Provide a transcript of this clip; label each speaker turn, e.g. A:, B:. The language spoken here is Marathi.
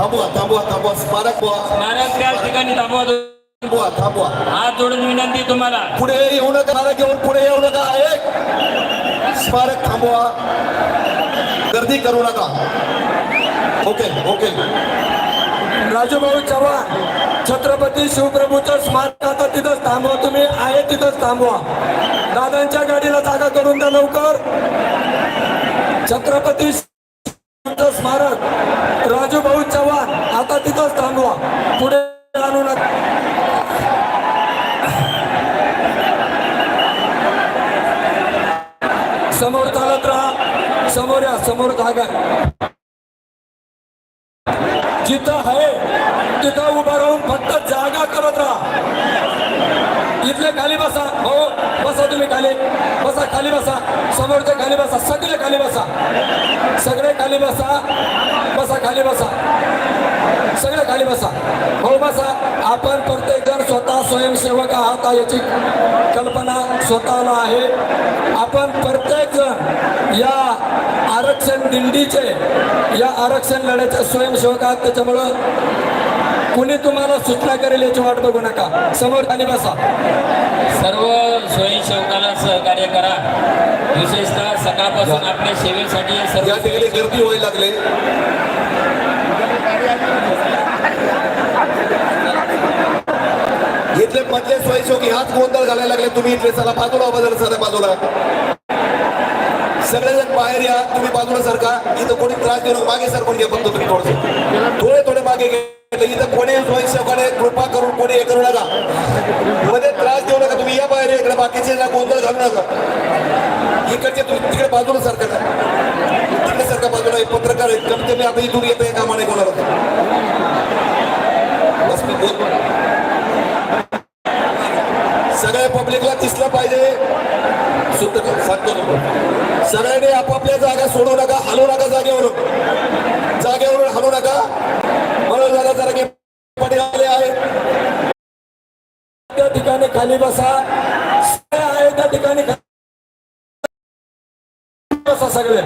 A: थांबवा थांबवा थांबवा. स्मारक
B: महाराज त्याच ठिकाणी थांबवा
A: थांबवा थांबवा.
B: हात जोडून विनंती तुम्हाला.
A: पुढे येऊ नका स्मारक घेऊन पुढे येऊ नका. एक. स्मारक थांबवा. गर्दी करू नका. Okay okay.
C: राजूभाऊ चव्हाण छत्रपती शिवप्रभूचं स्मारक आता तिथंच थांबवा तुम्ही. आहे तिथंच थांबवा. दादांच्या गाडीला जागा करून द्या लवकर. छत्रपती स्मारक राजूभाऊ चव्हाण आता तिथंच थांबवा. पुढे आणू नका. समोर चालत राहा. समोर या समोर जागा. जिथं आहे तिथं उभं राहून फक्त जागा करत राहा. इथले खाली बसा. हो. बसा तुम्ही खाली. बसा खाली बसा. समोरचे खाली बसा. सगळे खाली बसा. सगळे खाली बसा. बसा खाली बसा. सगळे खाली बसा. हो बसा. आपण प्रत्येक जण स्वतः स्वयंसेवक आहात याची कल्पना स्वतःला आहे. आपण प्रत्येक जण या आरक्षण दिंडीचे या आरक्षण लढ्याचे स्वयंसेवक आहात. त्याच्यामुळं कुणी तुम्हाला सूचना करेल याची वाट बघू नका. समोर खाली बसा.
B: सर्व स्वयंसेवकाला सहकार्य करा. विशेषतः सकाळपासून आपल्या सेवेसाठी सर्व
A: या ठिकाणी गर्दी व्हायला लागले. इथले मधले स्वयंसेवक ह्याच गोंधळ घालायला लागले. तुम्ही इथले चला बाजूला बाजूला सर बाजूला. सगळेजण बाहेर या तुम्ही बाजूला सरका. इथं कोणी त्रास देऊ. मागे सरकून घ्या फक्त तुम्ही थोडस. थोडे थोडे मागे घे इथं कोणी स्वयंसेवकाने कृपा करून कोणी हे करू नका. मध्ये त्रास देऊ नका तुम्ही या बाहेर इकडे बाकीचे गोंधळ घालू नका. इकडचे तुम्ही तिकडे बाजूला सरका तिकडे सरका बाजूला हे पत्रकार आहेत कमीत कमी आता इथून येतं कामा नाही कोणाला बस मी बोल सगळ्या पब्लिकला दिसलं पाहिजे. शुद्ध सांगतो सगळ्यांनी आपापल्या जागा सोडू नका हलू नका जागेवरून. जागेवरून हलू नका.
C: त्या ठिकाणी खाली बसा. आहे त्या ठिकाणी बसा सगळे.